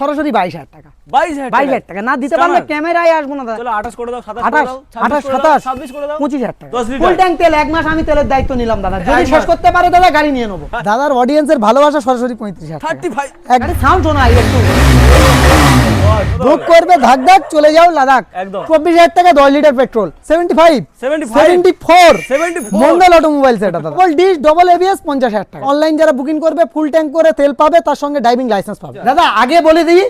সরাসরি বাইশ হাজার টাকা। বাইশ হাজার টাকা। না দিতে পারলে। ক্যামেরায় আসব না দাদা। আঠাশ করে দাও সাতাশ আঠাশ আঠাশ ছাব্বিশ করে দাও সাতাশ ছাব্বিশ করে দাও। পঁচিশ হাজার টাকা। ফুল ট্যাঙ্ক তেল এক মাস আমি তেলের দায়িত্ব নিলাম দাদা। যদি শেষ করতে পারো দাদা গাড়ি নিয়ে নেব। দাদার অডিয়েন্সের ভালোবাসা সরাসরি পঁয়ত্রিশ হাজার থার্টি ফাইভ একদম সাউন্ড শোনা একটু। বুক করবে ধাক ধাক চলে যাও লাদাখ। একদম। চব্বিশ হাজার টাকা দশ litre petrol. Seventy five seventy four Mondal automobile সেটা ডবল ডিশ ডবল এবিএস পঞ্চাশ হাজার টাকা। অনলাইন যারা বুকিং করবে ফুল ট্যাঙ্ক করে তেল পাবে তার সঙ্গে ড্রাইভিং লাইসেন্স পাবে। দাদা আগে বলে দিই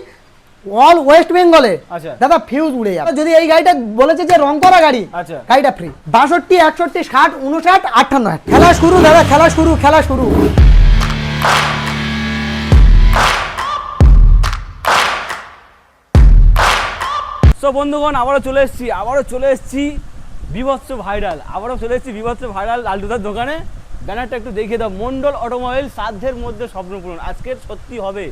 অল ওয়েস্ট বেঙ্গলে আচ্ছা। দাদা ফিউজ উড়ে যাবে। যদি এই গাড়িটা বলেছে যে রং করা গাড়ি আচ্ছা। গাড়িটা ফ্রি বাষট্টি একষট্টি ষাট উনষাট আটান্ন। খেলা শুরু দাদা খেলা শুরু খেলা শুরু। সো বন্ধুগণ আবারও চলে এসেছি আবারও চলে এসেছি বিভৎস ভাইরাল আবারও চলে এসেছি বিভৎস ভাইরাল লালটুদার দোকানে। ব্যানারটা একটু দেখিয়ে দাও মন্ডল অটোমোবাইল সাধ্যের মধ্যে স্বপ্ন পূরণ। আজকের সত্যি হবে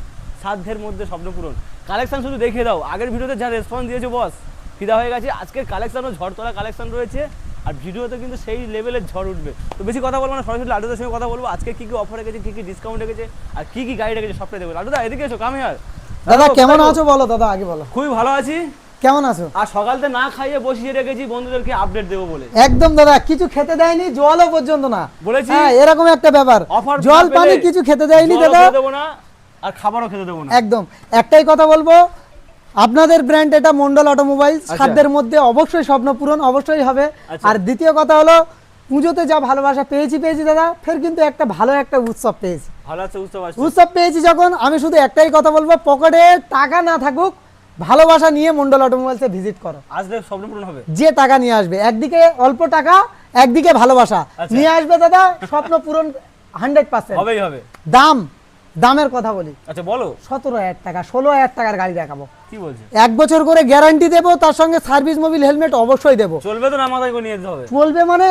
সাধ্যের মধ্যে স্বপ্ন পূরণ। কালেকশন শুধু দেখিয়ে দাও আগের ভিডিওতে যা রেসপন্স দিয়েছে বস ফিদা হয়ে গেছে। আজকের কালেকশনও ঝড় তোলা কালেকশন রয়েছে আর ভিডিওতে কিন্তু সেই লেভেলের ঝড় উঠবে। তো বেশি কথা বলব না সরাসরি লালটুদার সঙ্গে কথা বলব। আজকে কী কী অফার রেখেছে কী কী ডিসকাউন্ট রেখেছে আর কী কী গাড়ি রেখেছে সবটাই দেবো লালটুদা এদিকে এসো কামে আর দাদা কেমন আছো বলো দাদা আগে বলো। খুবই ভালো আছি। কেমন আছো? আর সকালতে না খাইয়ে বসিয়ে রেখেছি বন্ধুদেরকে আপডেট দেবো বলে। একদম দাদা কিছু খেতে দেয়নি জলও পর্যন্ত না। বলেছি। হ্যাঁ এরকম একটা ব্যাপার। জল পানি কিছু খেতে দেয়নি দাদা। দেবো না আর খাবারও খেতে দেবো না। একদম। একটাই কথা বলব আপনাদের ব্র্যান্ড এটা মন্ডল অটোমোবাইল সাধ্যের মধ্যে অবশ্যই স্বপ্ন পূরণ অবশ্যই হবে। আচ্ছা। আর দ্বিতীয় কথা হলো পুজোতে যা ভালোবাসা পেয়েছি পেয়েছি দাদা ফের কিন্তু একটা ভালো একটা উৎসব পেয়েছি। ভালো আছে পারছি উৎসব পেয়েছি যখন আমি শুধু একটাই কথা বলব পকেটে টাকা না থাকুক ভালোবাসা নিয়ে মন্ডল অটোমোবাইলসে ভিজিট করো। আসলে স্বপ্ন পূরণ হবে। যে টাকা নিয়ে আসবে একদিকে অল্প টাকা একদিকে ভালোবাসা। আচ্ছা। নিয়ে আসবে দাদা স্বপ্ন পূরণ হান্ড্রেড পার্সেন্ট হবেই হবে। দাম দামের কথা বলি। আচ্ছা বলো। সতেরো হাজার টাকা ষোলো হাজার টাকার গাড়ি দেখাবো। কি বলছে? এক বছর করে গ্যারান্টি দেবো তার সঙ্গে সার্ভিস মোবিল হেলমেট অবশ্যই দেবো। চলবে তো না মাথায় নিয়ে যেতে হবে? চলবে মানে?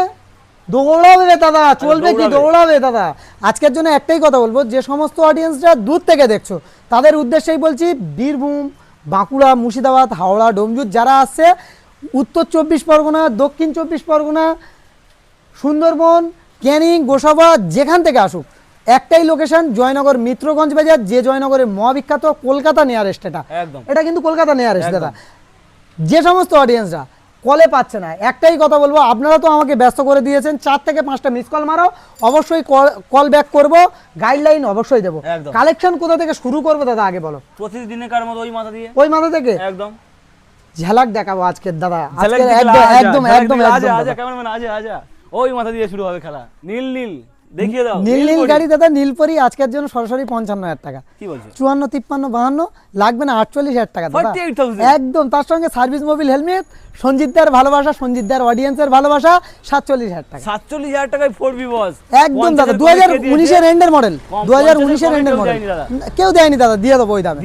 দৌড়াবে দাদা চলবে কি। দৌড়াবে। দাদা। আজকের জন্য একটাই কথা বলব যে সমস্ত অডিয়েন্সরা দূর থেকে দেখছ তাদের উদ্দেশ্যেই বলছি বীরভূম বাঁকুড়া মুর্শিদাবাদ হাওড়া ডোমজুর যারা আসছে উত্তর চব্বিশ পরগনা দক্ষিণ চব্বিশ পরগনা সুন্দরবন ক্যানিং গোসাবা যেখান থেকে আসুক একটাই লোকেশন জয়নগর মিত্রগঞ্জ বাজার যে জয়নগরের মহাবিখ্যাত কলকাতা নিয়ারেস্ট এটা। একদম। এটা কিন্তু কলকাতা নিয়ারেস্ট। দাদা। যে সমস্ত অডিয়েন্সরা কলে পাচ্ছে না। একটাই কথা বলব আপনারা তো আমাকে ব্যস্ত করে দিয়েছেন চার থেকে পাঁচটা মিস কল মারো অবশ্যই কল ব্যাক করব গাইডলাইন অবশ্যই দেবো। কালেকশন কোথা থেকে শুরু করব দাদা আগে বলো। প্রতিদিনের মতো ওই মাথা দিয়ে? ওই মাথা থেকে? একদম। ঝালাক দেখাবো আজকের দাদা। একদম একদম একদম দিকে একদম আজা, আজা ক্যামেরাম্যান আজা আজা। ওই মাথা দিয়ে শুরু হবে খেলা। নীল নীল। দেখিয়ে দাও নীল নীল গাড়ি দাদা নীলপরি আজকের জন্য সরাসরি পঞ্চান্ন হাজার টাকা। কি বলছে? চুয়ান্ন তিপ্পান্ন বাহান্ন লাগবে না আটচল্লিশ হাজার টাকা দাদা। একদম তার সঙ্গে সার্ভিস মোবিল হেলমেট সঞ্জিতদার ভালোবাসা সঞ্জিতদার অডিয়েন্সের ভালোবাসা সাতচল্লিশ হাজার টাকা। সাতচল্লিশ হাজার টাকায় ফোর বি বস একদম দাদা দু হাজার উনিশের এন্ডের মডেল দু হাজার উনিশের এন্ডের মডেল কেউ দেয়নি দাদা। দিয়ে দেবো ওই দামে।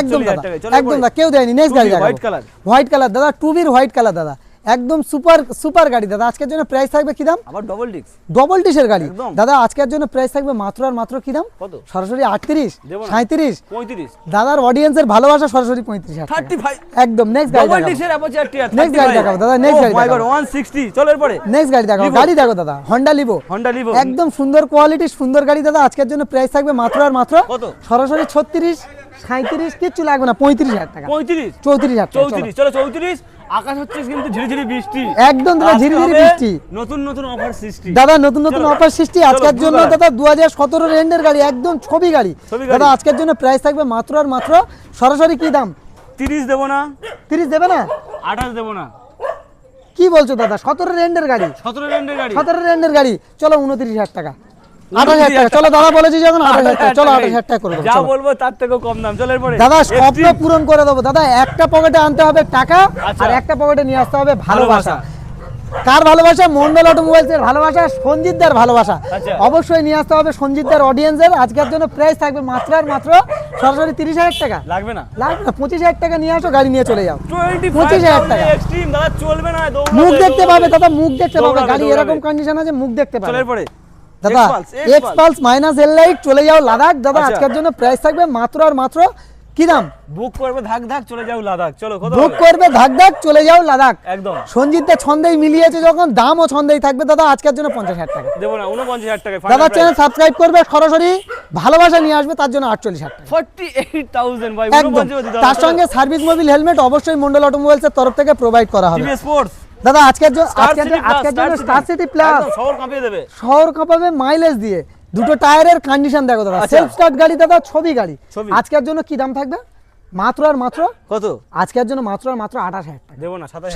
একদম দাদা একদম দাদা কেউ দেয়নি নেক্সট গাড়ি white color। হোয়াইট কালার দাদা টু বির হোয়াইট কালার দাদা। একদম সুপার সুপার গাড়ি। দাদা আজকের জন্য প্রাইস থাকবে কি দাম? আবার ডবল ডিক্স ডবল টিসের গাড়ি। দাদা আজকের জন্য প্রাইস থাকবে মাত্র আর মাত্র কি দাম? কত? সরাসরি আটত্রিশ দেবো না। সাঁত্রিশ পঁয়ত্রিশ। দাদার অডিয়েন্সের ভালোবাসা সরাসরি পঁয়ত্রিশ হাজার টাকা। থার্টি ফাইভ একদম নেক্সট গাড়ি ডবল ডিক্সের অ্যাপাচি Next গাড়ি দেখাবো, দাদা, next গাড়ি দেখাবো। ওয়ান সিক্সটি চলো এরপরে। নেক্সট গাড়ি Livo। গাড়ি দেখো দাদা হন্ডা লিভো হন্ডা লিভো একদম সুন্দর কোয়ালিটি সুন্দর গাড়ি দাদা আজকের জন্য প্রাইস থাকবে মাত্র আর মাত্র কত? সরাসরি ছত্রিশ। সাঁত্রিশ কিচ্ছু লাগবে না পঁয়ত্রিশ হাজার টাকা। পঁয়ত্রিশ? চৌত্রিশ হাজার। চৌত্রিশ চলো চৌত্রিশ। আকাশ হচ্ছে কিন্তু ঝিরিঝিরি বৃষ্টি। একদম দাদা ঝিরিঝিরি বৃষ্টি। নতুন নতুন অফার সৃষ্টি। দাদা নতুন নতুন অফার সৃষ্টি। আজকের জন্য দাদা দু হাজার সতেরো রেন্ডের গাড়ি একদম ছবি গাড়ি। ছবি গাড়ি। দাদা আজকের জন্য প্রাইস থাকবে মাত্র আর মাত্র সরাসরি কি দাম? তিরিশ দেবো না। তিরিশ দেবে না? আঠাশ দেবো না। কি বলছো দাদা? সতেরো রেন্ডের গাড়ি। সতেরো রেন্ডের গাড়ি। সতেরো রেন্ডের গাড়ি। চলো উনত্রিশ হাজার টাকা। আঠাশ হাজার টাকা। চলো দাদা বলেছি যখন আঠাশ হাজার টাকা। চলো আঠাশ হাজার টাকা করে যা বলব তার থেকেও কম দাম চলো এরপরে দাদা স্বপ্ন পূরণ করে দেবো। দাদা একটা পকেটে আনতে হবে টাকা আচ্ছা। আর একটা পকেটে নিয়ে আসতে হবে ভালোবাসা। ভালোবাসা। কার ভালোবাসা? মন্ডল অটোমোবাইলস এর ভালোবাসা সঞ্জিতদার ভালোবাসা। আচ্ছা। অবশ্যই নিয়ে আসতে হবে সঞ্জিতদার অডিয়েন্সের। আজকের জন্য প্রাইস থাকবে মাত্র আর মাত্র সরাসরি তিরিশ হাজার টাকা। লাগবে না? লাগবে না। পঁচিশ হাজার টাকা নিয়ে আসো গাড়ি নিয়ে চলে যাও। পঁচিশ হাজার টাকা। চলবে না মুখ দেখতে পাবে দাদা মুখ দেখতে পাবে। গাড়ি এরকম কন্ডিশন আছে মুখ দেখতে পাবে। দাদা X pulse minus L light চলে যাও লাদাখ। দাদা আচ্ছা। আজকের জন্য প্রাইস থাকবে মাত্র আর মাত্র কি দাম? বুক করবে ধাক ধাক চলে যাও লাদাখ। চলো কত বুক করবে ধাক ধাক চলে যাও লাদাখ। একদম। ছন্দেই মিলিয়েছে যখন দামও ছন্দেই থাকবে দাদা আজকের জন্য পঞ্চাশ হাজার টাকা। দেবো না উনপঞ্চাশ হাজার টাকা দাদা চ্যানেল সাবস্ক্রাইব করবে সরাসরি ভালোবাসা নিয়ে আসবে তার জন্য আটচল্লিশ হাজার টাকা। ফর্টি এইট থাউজেন্ড ভাই তার সঙ্গে সার্ভিস মোবিল হেলমেট অবশ্যই মন্ডল অটোমোবাইলসের তরফ থেকে প্রোভাইড করা হবে। স্পোর্টস দাদা আজকের জন্য আজকের জন্য- স্টার সিটি প্লাস শহর কাঁপিয়ে দেবে। শহর কাঁপাবে মাইলেজ দিয়ে। দুটো টায়ারের কন্ডিশন দেখো দাদা। আচ্ছা। সেলফ স্টার্ট গাড়ি দাদা ছবি গাড়ি। আজকের জন্য কি দাম থাকবে? মাত্র আর মাত্র? কত? আজকের জন্য মাত্র আর মাত্র আঠাশ হাজার টাকা। দেবো না সাতাশ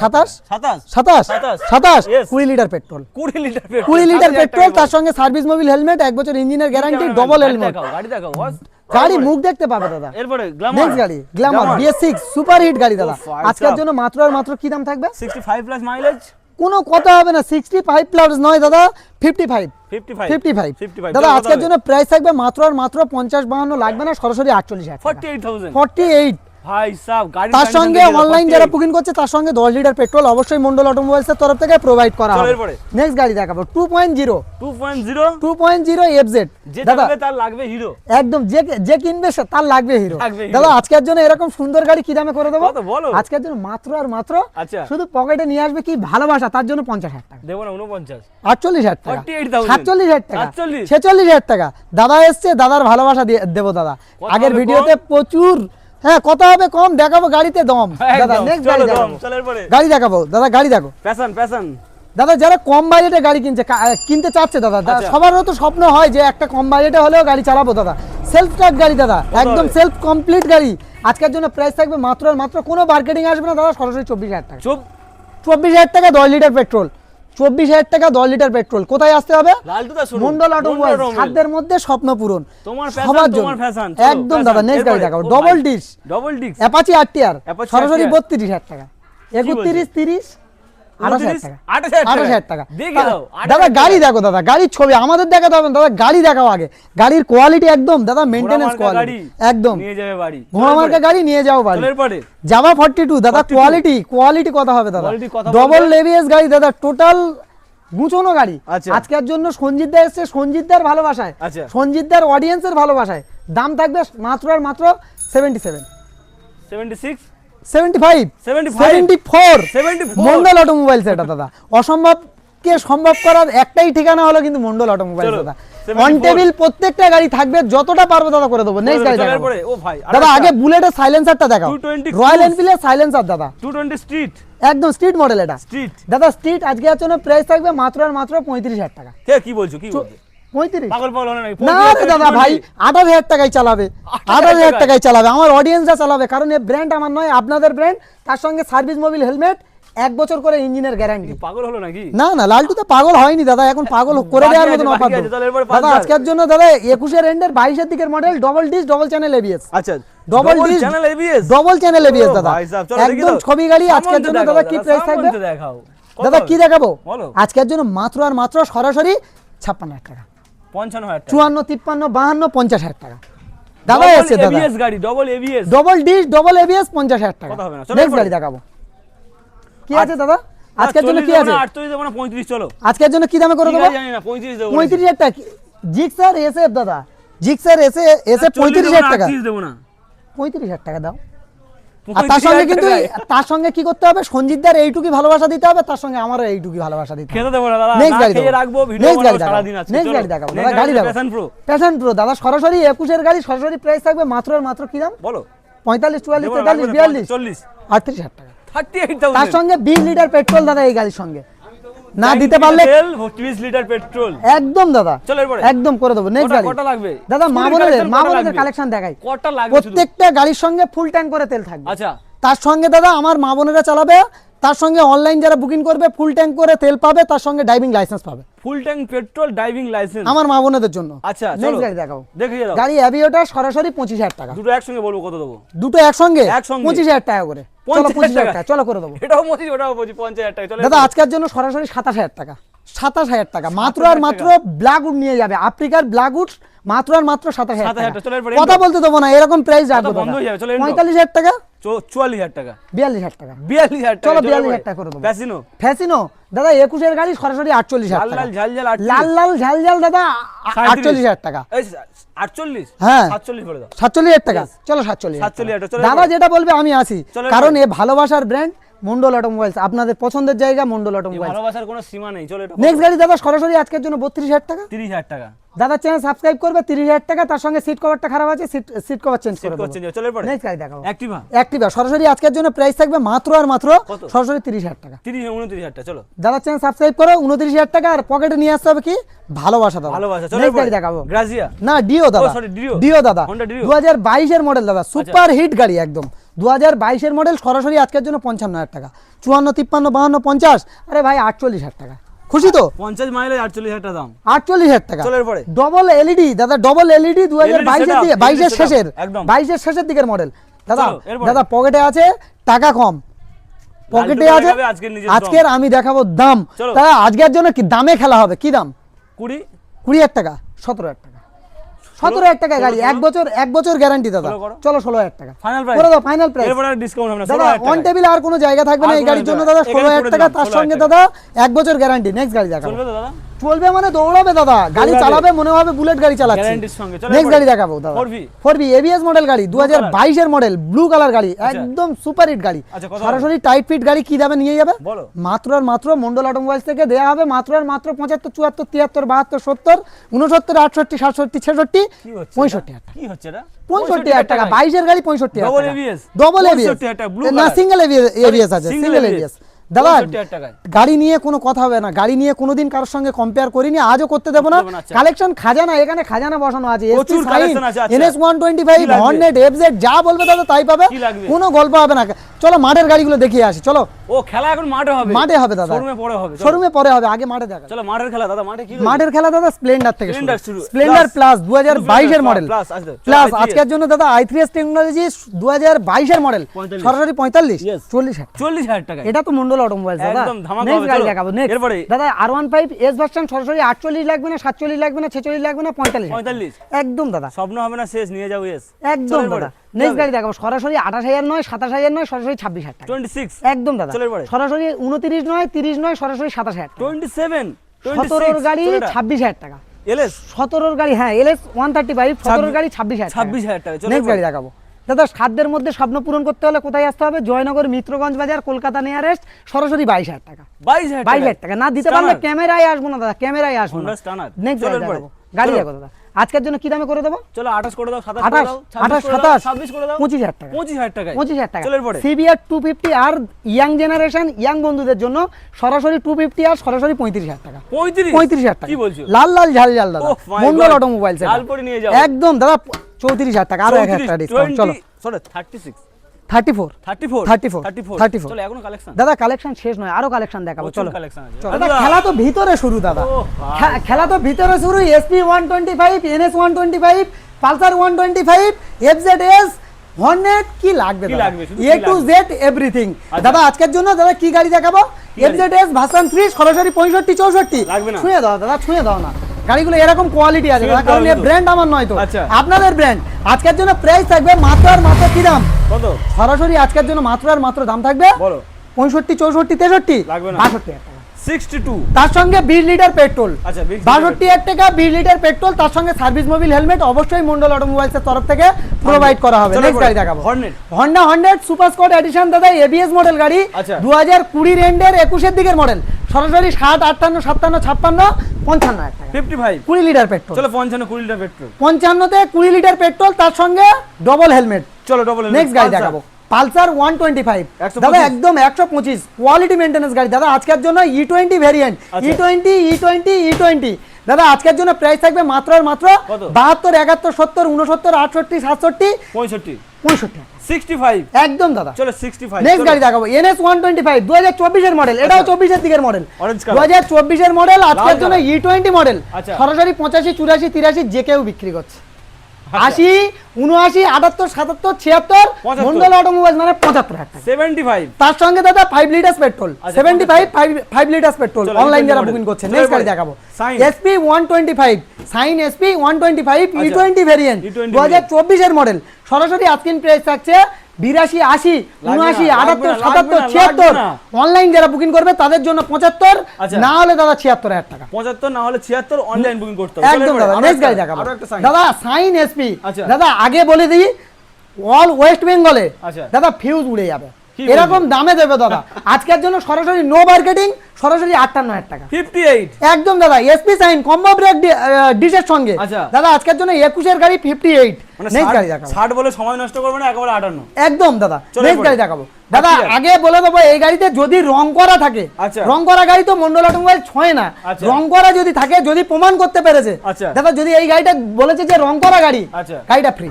সাতাশ? সাতাশ? সাতাশ? কুড়ি লিটার পেট্রোল। কুড়ি লিটার পেট্রোল। কুড়ি লিটার পেট্রোল তার সঙ্গে সার্ভিস মোবিল হেলমেট এক বছর ইঞ্জিনের গ্যারান্টি ডবল হেলমেট গাড়ি বস। গাড়ি মুখ দেখতে পাবে দাদা। এরপরে গ্ল্যামার গাড়ি গ্ল্যামার বিএস6 সুপার হিট গাড়ি দাদা। আজকের জন্য মাত্র আর মাত্র কি দাম থাকবে? 65 প্লাস মাইলেজ কোনো কথা হবে না 65 প্লাস নয় দাদা 55 55 55 দাদা আজকের জন্য প্রাইস থাকবে মাত্র আর মাত্র 50 52 লাগবে না সরাসরি 48000 48000 48 তার সঙ্গে অনলাইন যারা বুকিং করছে তার সঙ্গে দশ লিটার পেট্রোল অবশ্যই মন্ডল অটোমোবাইলসের তরফ থেকে প্রোভাইড করা হবে। নেক্সট গাড়ি দেখাবো। Two point zero 2.0 two point zero FZ যে দাদা তার লাগবে হিরো একদম যে যে কিনবে সে তার লাগবে হিরো দাদা আজকের জন্য এরকম সুন্দর গাড়ি কি দামে করে দেবো? বলো? আজকের জন্য মাত্র আর মাত্র আচ্ছা। শুধু পকেটে নিয়ে আসবে কি ভালোবাসা তার জন্য পঞ্চাশ হাজার টাকা। দেবো না 49 আটচল্লিশ হাজার টাকা। 48,000 সাতচল্লিশ হাজার টাকা। 48 ছেচল্লিশ হাজার টাকা। দাদা এসছে দাদার ভালোবাসা দিয়ে দেবো দাদা। আগের ভিডিওতে প্রচুর হ্যাঁ কত হবে কম দেখাবো গাড়িতে দম। দাদা নেক্সট গাড়ি দেখাবো। গাড়ি দেখাবো। দাদা গাড়ি দেখো। প্যাশন প্যাশন দাদা যারা কম বাজেটে গাড়ি কিনছে কিনতে চাচ্ছে দাদা আচ্ছা। সবারও তো স্বপ্ন হয় যে একটা কম বাজেটে হলেও গাড়ি চালাবো দাদা। সেলফ স্টার্ট গাড়ি দাদা। একদম সেলফ কমপ্লিট গাড়ি। আজকের জন্য প্রাইস থাকবে মাত্র আর মাত্র কোনো মার্কেটিং আসবে না দাদা সরাসরি চব্বিশ হাজার টাকা। চব্বিশ হাজার টাকা দশ লিটার পেট্রোল চব্বিশ হাজার টাকা দশ লিটার পেট্রোল। কোথায় আসতে হবে? মন্ডল অটোমোবাইল খাদ্যের মধ্যে স্বপ্ন পূরণ। সবার জন্য। একদম দাদা নেক্সট গাড়ি দেখাবো double disc double disc Apache R TR সরাসরি বত্রিশ হাজার টাকা। একত্রিশ তিরিশ। দাদা গাড়ি দেখো দাদা গাড়ির ছবি আমাদের দেখাতে হবে দাদা গাড়ি দেখাও আগে। গাড়ির কোয়ালিটি একদম দাদা কোয়ালিটি একদম। নিয়ে যাবে বাড়ি। ঘোড়া গাড়ি নিয়ে যাও বাড়ি। জামা ফর্টি টু দাদা কোয়ালিটি কোয়ালিটি কথা হবে দাদা। ডবল? লেভিএস গাড়ি দাদা টোটাল গুছোনো গাড়ি। আচ্ছা। আজকের জন্য সঞ্জিতদা এসছে সঞ্জিতদার ভালোবাসায়। আচ্ছা। সঞ্জিতদার অডিয়েন্সের ভালোবাসায়। দাম থাকবে মাত্র আর মাত্র seventy seven 76 seventy five 75 seventy four 74 Mondal automobiles এটা দাদা। অসম্ভবকে সম্ভব করার একটাই ঠিকানা হলো কিন্তু মন্ডল অটোমোবাইলস দাদা। 74 অন টেবিল প্রত্যেকটা গাড়ি থাকবে যতটা পারব দাদা করে দেবো। নেক্সট গাড়ি দেখাবো। দাদা আগে বুলেটের সাইলেন্সারটা দেখাও। রয়্যাল এনফিল্ডের সাইলেন্সার দাদা। 220 স্ট্রিট একদম স্ট্রিট মডেল এটা। স্ট্রিট দাদা স্ট্রিট আজকে এর জন্য প্রাইস থাকবে মাত্র আর মাত্র পঁয়ত্রিশ হাজার টাকা। কে কি বলছো কি বলছো? না রে দাদা ভাই আঠাশ হাজার টাকায় চালাবে হাজার টাকায়? চালাবে আমার অডিয়েন্সরা চালাবে কারণ ব্র্যান্ড আমার নয় আপনাদের ব্র্যান্ড তার সঙ্গে সার্ভিস মোবিল হেলমেট এক বছর করে ইঞ্জিনের গ্যারান্টি পাগল হলো নাকি? না না লালটু তো পাগল হয়নি দাদা এখন পাগল করে দেওয়ার মতন অফার দাদা আজকের জন্য দাদা একুশের এন্ডের বাইশের দিকের model double disc double channel ABS আচ্ছা double disc channel ABS double channel ABS দাদা। একদম ছবি গাড়ি আজকের জন্য দাদা কি প্রাইস থাকবে। দাদা কি দেখাবো? আজকের জন্য মাত্র আর মাত্র সরাসরি ছাপ্পান্ন টাকা। পঞ্চান্ন হাজার চুয়ান্ন তিপ্পান্ন বাহান্ন পঞ্চাশ হাজার টাকা। দাদা Double দাদা। ABS গাড়ি double ABS double disc double ABS পঞ্চাশ হাজার টাকা। কথা হবে না, নেক্সট গাড়ি দেখাবো। কি আছে দাদা? আজকের জন্য কি আছে? দেবো না চলো। আজকের জন্য কি দামে করে ঠিক জানি না পঁয়ত্রিশ দেবো পঁয়ত্রিশ হাজার টাকা। জিক্সার এসএফ দাদা। জিক্সার এসে এসে পঁয়ত্রিশ হাজার টাকা। দেবো না। পঁয়ত্রিশ হাজার টাকা দাও। তার সঙ্গে কিন্তু তার সঙ্গে কি করতে হবে? সঞ্জিতদার এইটুকু ভালোবাসা দিতে হবে তার সঙ্গে আমারও এইটুকু ভালোবাসা দিতে খেতে দেবো না দাদা নেক্সট গাড়ি রাখব ভিডিও গাড়ি নেক্সট গাড়ি দেখাবো। দাদা গাড়ি দেখাবো। প্যাশন প্রো প্যাশন প্রো দাদা সরাসরি একুশের গাড়ি সরাসরি প্রাইস থাকবে মাত্র আর মাত্র কি দাম? বলো। পঁয়তাল্লিশ চুয়াল্লিশ দেবো না, তেতাল্লিশ রাখব না, বিয়াল্লিশ। চল্লিশ। আটত্রিশ হাজার টাকা। থার্টি তার সঙ্গে বিশ লিটার পেট্রোল দাদা এই গাড়ির সঙ্গে। না দিতে পারলে লিটার পেট্রোল। একদম দাদা চলো পরে। একদম করে দেবো নেক্সট গাড়ি। কটা লাগবে? দাদা মামুনের Scooty বোনেদের collection মা কটা বোনেদের লাগবে? কালেকশন দেখাই। কটা লাগবে প্রত্যেকটা গাড়ির সঙ্গে ফুল ট্যাঙ্ক করে তেল থাকবে। আচ্ছা। তার সঙ্গে দাদা আমার মা বোনেরা চালাবে তার সঙ্গে অনলাইন যারা বুকিং করবে ফুল ট্যাঙ্ক করে তেল পাবে তার সঙ্গে ড্রাইভিং লাইসেন্স পাবে। Full tank petrol driving licence আমার মা বোনেদের জন্য। আচ্ছা চলো। নেক্সট গাড়ি দেখাও। দেখে যাও। গাড়ি অ্যাভিওটা সরাসরি পঁচিশ হাজার টাকা। দুটো একসঙ্গে বলব কত দেবো? দুটো একসঙ্গে? একসঙ্গে। পঁচিশ হাজার টাকা করে। চলো 25,000 পঁচিশ হাজার টাকা। চলো করে দেবো। এটাও পঁচিশ ওটাও পঁচিশ পঞ্চাশ হাজার টাকা চলো। দাদা আজকের জন্য সরাসরি সাতাশ হাজার টাকা। সাতাশ হাজার টাকা। মাত্র আর মাত্র ব্ল্যাক উড নিয়ে যাবে। আফ্রিকার ব্ল্যাক উড মাত্র আর মাত্র সাতাশ হাজার 27,000 টাকা। কথা বলতে দেবো না এরকম প্রাইস রাখব। পঁয়তাল্লিশ হাজার টাকা? চুয়াল্লিশ হাজার টাকা। বিয়াল্লিশ হাজার টাকা। বিয়াল্লিশ হাজার টাকা চলো, 42,000 টাকা করে দেবো। প্যাসিনো ফ্যাসিনো? দাদা একুশের গাড়ি সরাসরি আটচল্লিশ লাল লাল ঝাল ঝাল লাল লাল ঝাল ঝাল দাদা আটচল্লিশ হাজার টাকা। আটচল্লিশ? হ্যাঁ। সাতচল্লিশ করে দাও। সাতচল্লিশ হাজার টাকা। চলো সাতচল্লিশ হাজার 47 টাকা। চলো দাদা যেটা বলবে আমি আসি। কারণ এ ভালোবাসার ব্র্যান্ড মন্ডল অটোমোবাইলস আপনাদের পছন্দের জায়গা মন্ডল অটোমোবাইলস ভালোবাসার কোনো সীমা নেই চলো এটা নেক্সট গাড়ি দাদা সরাসরি আজকের জন্য বত্রিশ হাজার টাকা? তিরিশ হাজার টাকা। দাদা চ্যানেল সাবস্ক্রাইব করবে তিরিশ হাজার টাকা তার সঙ্গে সিট কভারটা খারাপ আছে seat seat cover change set করে দেবো। চলো এরপরে। নেক্সট গাড়ি দেখাবো। অ্যাক্টিভা অ্যাক্টিভা সরাসরি আজকের জন্য প্রাইস থাকবে মাত্র আর মাত্র সরাসরি তিরিশ হাজার টাকা। তিরিশ উনত্রিশ হাজার টাকা চলো। দাদা চ্যানেল সাবস্ক্রাইব করো উনত্রিশ হাজার টাকা আর পকেটে নিয়ে আসতে হবে কি? ভালোবাসা দাদা। ভালোবাসা চলো নেক্সট গাড়ি দেখাবো। গ্রাজিয়া না ডিও দাদা। sorry, Dio। ডিও দাদা। Honda Dio। দু হাজার বাইশের মডেল দাদা। সুপার হিট গাড়ি একদম। দু হাজার বাইশের মডেল সরাসরি আজকের জন্য পঞ্চান্ন হাজার টাকা। চুয়ান্ন তিপ্পান্ন বাহান্ন পঞ্চাশ। আরে ভাই আটচল্লিশ হাজার টাকা। খুশি তো? পঞ্চাশ মাইলেজ আটচল্লিশ হাজার টাকা। দাম আটচল্লিশ হাজার টাকা। এরপরে ডবল এলইডি দাদা ডবল এলইডি দু হাজার বাইশের দিকে বাইশের শেষের। একদম। বাইশের শেষের দিকের মডেল দাদা দাদা পকেটে আছে টাকা কম। পকেটে আছে। আজকের আমি দেখাবো দাম। দাদা আজকের জন্য কি দামে খেলা হবে? কি দাম? কুড়ি। কুড়ি হাজার টাকা সতেরো হাজার টাকা। সতেরো হাজার টাকা গাড়ি এক বছর এক বছর গ্যারান্টি দাদা। চলো ষোলো হাজার টাকা। ফাইনাল প্রাইস দাও ফাইনাল প্রাইস ডিসকাউন্ট হবে না দাদা অন টেবিলে আর কোনো জায়গা থাকবে না এই গাড়ির জন্য দাদা। ষোলো হাজার টাকা তার সঙ্গে দাদা এক বছর গ্যারান্টি নেক্সট গাড়ি দেখাবো। চলবে দাদা? চলবে মানে দৌড়াবে দাদা। গাড়ি চালাবে মনে হবে বুলেট গাড়ি চালাচ্ছে। Guaranteed সঙ্গে। চলো নেক্সট গাড়ি দেখাবো দাদা। 4V four B ABS model গাড়ি দু হাজার বাইশের মডেল ব্লু কালার গাড়ি একদম সুপার হিট গাড়ি। আচ্ছা, সরাসরি টাইট ফিট গাড়ি কি দামে নিয়ে যাবে? মাত্র আর মাত্র মন্ডল অটোমোবাইলস থেকে দেওয়া হবে মাত্র আর মাত্র পঁচাত্তর চুয়াত্তর তিয়াত্তর বাহাত্তর সত্তর উনসত্তর আটষট্টি সাতষট্টি ছেষট্টি পঁয়ষট্টি হাজার কি হচ্ছে এটা? পঁয়ষট্টি হাজার টাকা বাইশের গাড়ি পঁয়ষট্টি হাজার Double টাকা। ডবল 65 হাজার টাকা, blue না সিঙ্গেল এবিএস আছে সিঙ্গেল এবিএস দাদা 65 হাজার টাকায়। গাড়ি নিয়ে কোনো কথা হবে না গাড়ি নিয়ে কোনোদিন কারোর সঙ্গে কম্পেয়ার করিনি আজও করতে দেবো না। করতে দেবো না, আচ্ছা। কালেকশন খাজানা এখানে খাজানা বসানো আছে আচ্ছা। NS one twenty five Hornet FZ যা বলবে দাদা তাই পাবে। কোনো গল্প হবে না। চলো মাঠের গাড়িগুলো দেখিয়ে আসি চলো। ও খেলা এখন মাঠে হবে। মাঠে হবে দাদা। শোরুমে পরে হবে শোরুমে পরে হবে আগে মাঠে দেখা। চলো মাঠের খেলা দাদা মাঠে কি মাঠের খেলা দাদা স্প্লেন্ডার থেকে Splendor শুরু। স্প্লেন্ডার প্লাস দু হাজার বাইশের Plus, মডেল প্লাস আজকের জন্য দাদা আই থ্রি এস টেকনোলজি দু হাজার বাইশের মডেল সরাসরি পঁয়তাল্লিশ? Yes. চল্লিশ হাজার। চল্লিশ হাজার টাকা। এটা তো মন্ডল অটোমোবাইল দাদা। একদম ধামাকা নেক্সট হবে, গাড়ি দেখাবো নেক্সট এরপরে? দাদা R one five S version সরাসরি আটচল্লিশ লাগবে না সাতচল্লিশ লাগবে না ছেচল্লিশ লাগবে না পঁয়তাল্লিশ লাগবে। পঁয়তাল্লিশ। একদম দাদা। স্বপ্ন হবে না শেষ নিয়ে যাও এস একদম দাদা। নেক্সট গাড়ি দেখাবো। সরাসরি আঠাশ হাজার নয় সাতাশ হাজার নয় সরাসরি ছাব্বিশ হাজার টোয়েন্টি সিক্স একদম দাদা। সরাসরি উনত্রিশ নয় তিরিশ নয় সরাসরি সাতাশ হাজার টোয়েন্টি সেভেন সতেরোর গাড়ি ছাব্বিশ হাজার টাকা। এলএস সতেরোর গাড়ি হ্যাঁ এলএস ওয়ান থার্টি ফাইভ সতেরোর গাড়ি ছাব্বিশ হাজার 26,000 টাকা, নেক্সট গাড়ি দেখাবো। দাদা সাধ্যের মধ্যে স্বপ্ন পূরণ করতে হলে কোথায় আসতে হবে? জয়নগর মিত্রগঞ্জ বাজার কলকাতা নিয়ারেস্ট সরাসরি বাইশ হাজার টাকা। বাইশ হাজার টাকা। না দিতে পারলে ক্যামেরায় আসব না দাদা। ক্যামেরায় আসব না। নেক্সট গাড়ি দেখাবো। গাড়ি দেখো দাদা। আজকের জন্য কি দামে করে দেবো? চলো আঠাশ করে দাও আঠাশ আঠাশ করে সাতাশ ছাব্বিশ করে দাও। পঁচিশ হাজার টাকা। পঁচিশ হাজার টাকা পঁচিশ হাজার টাকা। পরে। সিবিআর টু ফিফটি আর ইয়াং জেনারেশন ইয়াং বন্ধুদের জন্য সরাসরি টু ফিফটি আর সরাসরি পঁয়ত্রিশ হাজার টাকা। পঁয়ত্রিশ? পঁয়ত্রিশ হাজার টাকা। কি বলছো? লাল লাল ঝাল ঝাল দাদা। মন্ডল! অটোমোবাইলস লাল পরে নিয়ে যাও। একদম দাদা চৌত্রিশ হাজার টাকা। আরও এক হাজার টাকা ডিসকাউন্ট চলো। Sorry thirty six thirty four thirty four 34, thirty four 34 চলো এখনও কালেকশন দাদা কালেকশন শেষ নয় আরও কালেকশন দেখাবো চলো। চলো। দাদা, খেলা তো ভিতরে শুরু দাদা। খেলা তো ভিতরে শুরু SP one twenty five NS one twenty five Pulsar one twenty five FZ S Hornet কি লাগবে এ টু জেড এভরিথিং। দাদা আজকের জন্য দাদা কি গাড়ি দেখাবো? এফজেড এস ভার্সন থ্রি সরাসরি পঁয়ষট্টি চৌষট্টি। ছুঁয়ে দাও দাদা ছুঁয়ে দাও না। গাড়িগুলো এরকম কোয়ালিটি আছে কারণ এর ব্র্যান্ড আমার নয় তো। আচ্ছা। আপনাদের ব্র্যান্ড আজকের জন্য প্রাইস থাকবে মাত্র আর মাত্র কি দাম? সরাসরি আজকের জন্য মাত্র আর মাত্র দাম থাকবে বলো। পঁয়ষট্টি চৌষট্টি তেষট্টি। বাষট্টি হাজার টাকা সিক্সটি টু। তার সঙ্গে বিশ লিটার পেট্রোল। আচ্ছা, 20 টাকা বিশ লিটার পেট্রোল তার সঙ্গে সার্ভিস মোবিল হেলমেট অবশ্যই মন্ডল অটোমোবাইলস এর তরফ থেকে প্রোভাইড করা হবে। নেক্সট গাড়ি দেখাবো। হন্ডা সুপার স্কট এডিশন দাদা এবিএস মডেল গাড়ি। আচ্ছা। দু হাজার কুড়ি রেন্ডের একুশের দিকের মডেল সরাসরি ষাট আটান্ন সাতান্ন ছাপ্পান্ন পঞ্চান্ন টাকা। Fifty five. কুড়ি লিটার পেট্রোল। চলো পঞ্চান্ন কুড়ি লিটার পেট্রোল। পঞ্চান্নতে কুড়ি লিটার পেট্রোল তার সঙ্গে ডবল হেলমেট চলো ডবল নেক্সট গাড়ি দেখাবো। পালসার ওয়ান টোয়েন্টি ফাইভ দাদা একদম একশো পঁচিশ। কোয়ালিটি মেনটেন্স গাড়ি। দাদা আজকের জন্য E twenty variant. E twenty E twenty E twenty দাদা আজকের জন্য প্রাইস থাকবে মাত্র আর মাত্র বাহাত্তর একাত্তর সত্তর উনসত্তর আটষট্টি সাতষট্টি পঁয়ষট্টি। পঁয়ষট্টি। একদম দাদা। চলো নেক্সট গাড়ি দেখাবো। চব্বিশের মডেল এটাও আচ্ছা। দিকের মডেল Orange দু হাজার চব্বিশের মডেল আজকের জন্য ই টোয়েন্টি মডেল আচ্ছা। সরাসরি পঁচাশি চুরাশি তিরাশি যে কেউ বিক্রি করছে। আশি উনআশি আটাত্তর সাতাত্তর ছিয়াত্তর মন্ডল অটোমোবাইল মানে পঁচাত্তর হাজার সেভেন্টি ফাইভ তার সঙ্গে দাদা five litre petrol seventy five five litre petrol online E20 যারা বুকিং করছে নেক্সট গাড়ি দেখাবো। SP one twenty five Shine SP one twenty five E. Twenty variant দু হাজার চব্বিশের মডেল সরাসরি আজকিন প্রাইস থাকছে বিরাশি আশি উনআশি আটাত্তর সাতাত্তর ছিয়াত্তর অনলাইন যারা বুকিং করবে তাদের জন্য পঁচাত্তর আচ্ছা। না হলে দাদা ছিয়াত্তর হাজার টাকা পঁচাত্তর না হলে ছিয়াত্তর অনলাইন বুকিং করতে হবে একদম দাদা নেক্সট গাড়ি দেখাবো। দাদা সাইন এসপি আচ্ছা। দাদা আগে বলে দিই অল ওয়েস্ট বেঙ্গলে। দাদা ফিউজ উড়ে যাবে এরকম দামে দেবে দাদা। আজকের জন্য সরাসরি নো মার্কেটিং সরাসরি আটান্ন হাজার টাকা। ফিফটি এইট একদম দাদা এসপি সাইন কম্বো ব্রেক ডিশের সঙ্গে। আচ্ছা। দাদা আজকের জন্য একুশের গাড়ি ফিফটি এইট মানে নেক্সট গাড়ি দেখাবো। ষাট বলে সময় নষ্ট করবে না একেবারে আটান্ন। একদম দাদা নেক্সট গাড়ি দেখাবো। দাদা আগে বলে দেবো এই গাড়িতে যদি রং করা থাকে আচ্ছা। রং করা গাড়ি তো মন্ডল অটোমোবাইল ছয় না। আচ্ছা। রং করা যদি থাকে যদি প্রমাণ করতে পেরেছে আচ্ছা। দাদা যদি এই গাড়িটা বলেছে যে রং করা গাড়ি আচ্ছা। গাড়িটা ফ্রি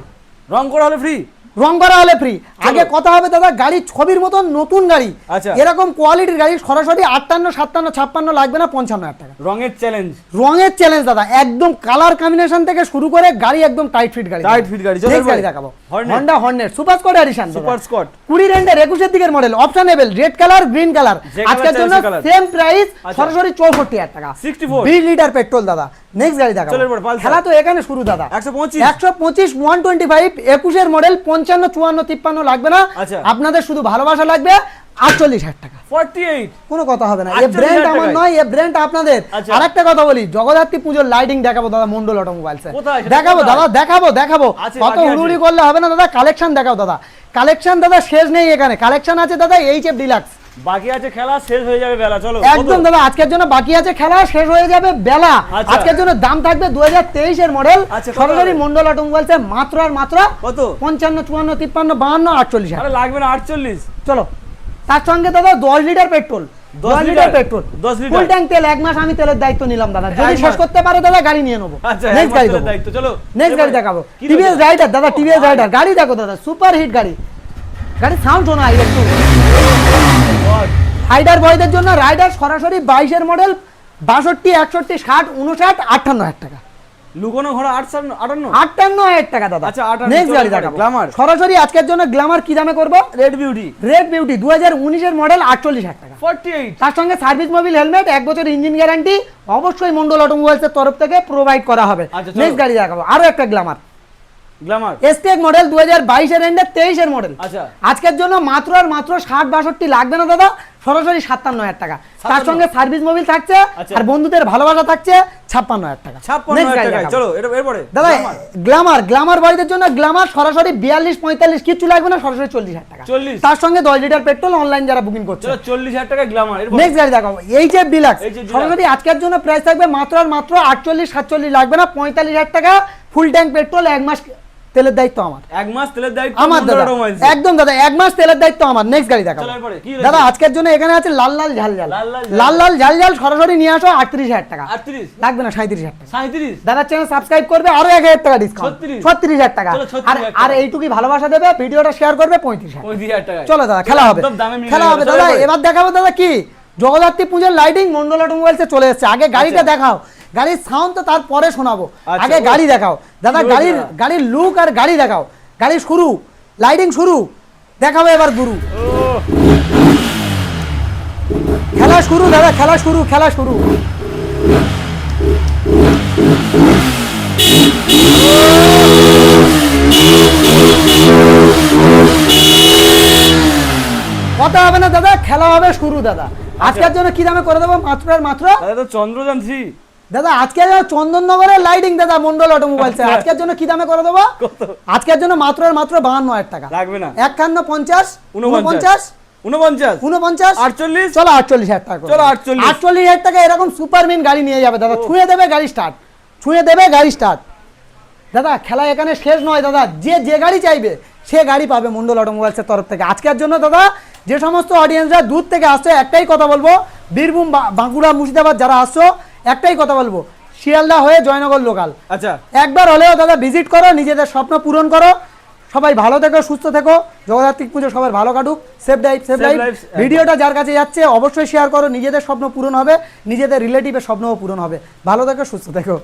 রং করা হলে ফ্রি রং করা হলে ফ্রি আগে কথা হবে দাদা গাড়ি ছবির মতন নতুন গাড়ি। আচ্ছা। এরকম কোয়ালিটির গাড়ি সরাসরি আটান্ন সাতান্ন ছাপ্পান্ন লাগবে না পঞ্চান্ন হাজার টাকা। রঙের চ্যালেঞ্জ রঙের চ্যালেঞ্জ দাদা একদম কালার কম্বিনেশন থেকে শুরু করে গাড়ি একদম টাইট ফিট গাড়ি। Tight fit গাড়ি, গাড়ি দেখাবো। Honda Hornet super scot edition super scot কুড়ি রেন্ডের একুশের দিকের model optionable red colour green colour আজকের জন্য। সেম প্রাইস আচ্ছা। সরাসরি চৌষট্টি হাজার টাকা। 64 বিশ লিটার পেট্রোল দাদা। নেক্সট গাড়ি দেখাবো। চলো এরপর, Pulsar। খেলা তো এখানে শুরু দাদা। একশো পঁচিশ। একশো পঁচিশ ওয়ান টোয়েন্টি ফাইভ একুশের মডেল পঞ্চান্ন চুয়ান্ন তিপ্পান্ন লাগবে না। আচ্ছা। আপনাদের শুধু ভালোবাসা লাগবে আটচল্লিশ হাজার টাকা। ফর্টি এইট কোনো কথা হবে না। এ 48,000 ব্র্যান্ড আমার। নয় এ ব্র্যান্ড আপনাদের। আচ্ছা। আরেকটা কথা বলি জগদ্ধাত্রী পুজোর লাইটিং দেখাবো দাদা মন্ডল অটোমোবাইলস? দেখাবো দাদা দেখাবো দেখাবো। কত হুড়ুড়ি করলে হবে না দাদা? কালেকশন দেখাও দাদা। কালেকশন দাদা শেষ নেই এখানে। কালেকশন আছে দাদা এইচ এফ ডিলাক্স বাকি আছে খেলা শেষ হয়ে যাবে বেলা চলো। একদম দাদা আজকের জন্য বাকি আছে খেলা শেষ হয়ে যাবে বেলা। আচ্ছা। আজকের জন্য দাম থাকবে দু তেইশের মডেল। আচ্ছা, সরাসরি? মন্ডল অটোমোবাইলস মাত্র আর মাত্র কত? পঞ্চান্ন চুয়ান্ন তিপ্পান্ন বাহান্ন আটচল্লিশ। লাগবে না আটচল্লিশ। চলো। তার সঙ্গে দাদা দশ লিটার পেট্রোল। দশ litre? Litre? Petrol. 10 litre? Full tank তেল এক মাস আমি তেলের দায়িত্ব নিলাম দাদা। যদি শেষ করতে পারে দাদা গাড়ি নিয়ে নেব। আচ্ছা নেক্সট গাড়ি দায়িত্ব চলো। নেক্সট গাড়ি দেখাবো। টিভিএস রাইডার দাদা টিভিএস রাইডার গাড়ি দেখো দাদা সুপার হিট গাড়ি। গাড়ি সাউন্ড শোনা একটু। রাইডার বয়দের জন্য রাইডার সরাসরি বাইশের মডেল বাষট্টি একষট্টি ষাট উনষাট আটান্ন হাজার টাকা। লুকোনো ঘোড়া আটান্ন? আটান্ন হাজার টাকা দাদা। আচ্ছা, 58 নেক্সট গাড়ি দেখাবো। Glamour। সরাসরি আজকের জন্য গ্ল্যামার কি দামে করব? রেড বিউটি রেড বিউটি দু হাজার উনিশের মডেল আটচল্লিশ হাজার টাকা। ফর্টি এইট তার সঙ্গে সার্ভিস মোবিল হেলমেট এক বছর ইঞ্জিন গ্যারান্টি অবশ্যই মন্ডল অটোমোবাইলস এর তরফ থেকে প্রোভাইড করা হবে। আচ্ছা। নেক্সট গাড়ি দেখাবো। আরও একটা গ্ল্যামার গ্ল্যামার মডেল আচ্ছা। আজকের জন্য মাত্র আর মাত্র ষাট বাষট্টি লাগবে না দাদা সরাসরি সাতান্ন হাজার টাকা। তার সঙ্গে সার্ভিস মোবিল থাকছে আচ্ছা। আর বন্ধুদের ভালোবাসা থাকছে ছাপ্পান্ন হাজার টাকা। ছাপ্পান্ন Next হাজার গাড়ি টাকায়। দেখাবো। চলো এটা এরপরে? দাদা গ্ল্যামার গ্ল্যামার বাড়িদের জন্য গ্ল্যামার সরাসরি কিচ্ছু লাগবে না সরাসরি চল্লিশ হাজার টাকা। 40 তার সঙ্গে দশ লিটার পেট্রোল অনলাইন যারা বুকিং করছে। চলো চল্লিশ হাজার টাকা গ্ল্যামার এরপর? নেক্সট গাড়ি দেখাবো। এইচ এফ ডিলাক্স সরাসরি আজকের জন্য প্রাইস থাকবে মাত্র আর মাত্র আটচল্লিশ সাতচল্লিশ লাগবে না পঁয়তাল্লিশ হাজার টাকা। ফুল ট্যাঙ্ক পেট্রোল এক মাস তেলের দায়িত্ব আমার। এক মাস তেলের দায়িত্ব আমার দাদা। একদম দাদা এক মাস তেলের দায়িত্ব আমার। নেক্সট গাড়ি দেখাবো? দাদা আজকের জন্য এখানে আছে লাল লাল ঝাল ঝাল। লাল লাল ঝাল। ঝাল সরাসরি নিয়ে আসো আটত্রিশ হাজার টাকা। আটত্রিশ? লাগবে না সাঁত্রিশ হাজার টাকা। সাঁত্রিশ দাদা চ্যানেল সাবস্ক্রাইব করবে আরও এক হাজার টাকা ডিসকাউন্ট ছত্রিশ? হাজার টাকা। আর আর এইটুকুই ভালোবাসা দেবে ভিডিওটা শেয়ার করবে পঁয়ত্রিশ হাজার টাকা। চলো দাদা খেলা হবে। খেলা হবে। দাদা এবার দেখাবো দাদা কি? জগদ্ধাত্রী পুজোর লাইটিং মন্ডল অটোমোবাইলসে চলে এসেছে। আগে গাড়িটা আচ্ছা। দেখাও। গাড়ির সাউন্ড তো তারপরে শোনাবো। আচ্ছা, আগে গাড়ি দেখাও। দাদা গাড়ির গাড়ির লুক আর গাড়ি দেখাও। গাড়ি শুরু। লাইটিং শুরু। দেখাবে এবার গুরু। খেলা শুরু দাদা খেলা শুরু খেলা শুরু। কথা হবে না দাদা খেলা হবে শুরু দাদা। আজকের জন্য কি দামে করে দেবো? মাত্র আর মাত্র? দাদা চন্দ্রযান থ্রি দাদা আজকে চন্দননগরের লাইটিং দাদা মন্ডল অটোমোবাইলস আজকের জন্য কি দামে করে দেবো? আজকের জন্য মাত্র মাত্র বাহান্ন হাজার টাকা। লাগবে না। একান্ন পঞ্চাশ উনপঞ্চাশ উনপঞ্চাশ উনপঞ্চাশ উনপঞ্চাশ আটচল্লিশ? চলো আটচল্লিশ হাজার টাকা চলো, 48 আটচল্লিশ। হাজার টাকা এরকম সুপারমিন গাড়ি নিয়ে যাবে দাদা। ছুঁয়ে দেবে গাড়ি স্টার্ট ছুঁয়ে দেবে গাড়ি স্টার্ট দাদা খেলা এখানে শেষ নয় দাদা। যে যে গাড়ি চাইবে সে গাড়ি পাবে মন্ডল অটোমোবাইলসের তরফ থেকে। আজকের জন্য দাদা যে সমস্ত অডিয়েন্সরা দূর থেকে আসছে একটাই কথা বলব। বীরভূম বাঁকুড়া মুর্শিদাবাদ যারা আসছো একটাই কথা বলব শিয়ালদা হয়ে জয়নগর লোকাল আচ্ছা। একবার হলেও দাদা ভিজিট করো নিজেদের স্বপ্ন পূরণ করো সবাই ভালো থেকো সুস্থ থেকো জগদ্ধাত্রিক পুজো সবাই ভালো কাটুক সেফ লাইফ সেফ লাইফ ভিডিওটা যার কাছে যাচ্ছে অবশ্যই শেয়ার করো নিজেদের স্বপ্ন পূরণ হবে নিজেদের রিলেটিভের স্বপ্নও পূরণ হবে। ভালো থেকো সুস্থ থেকো।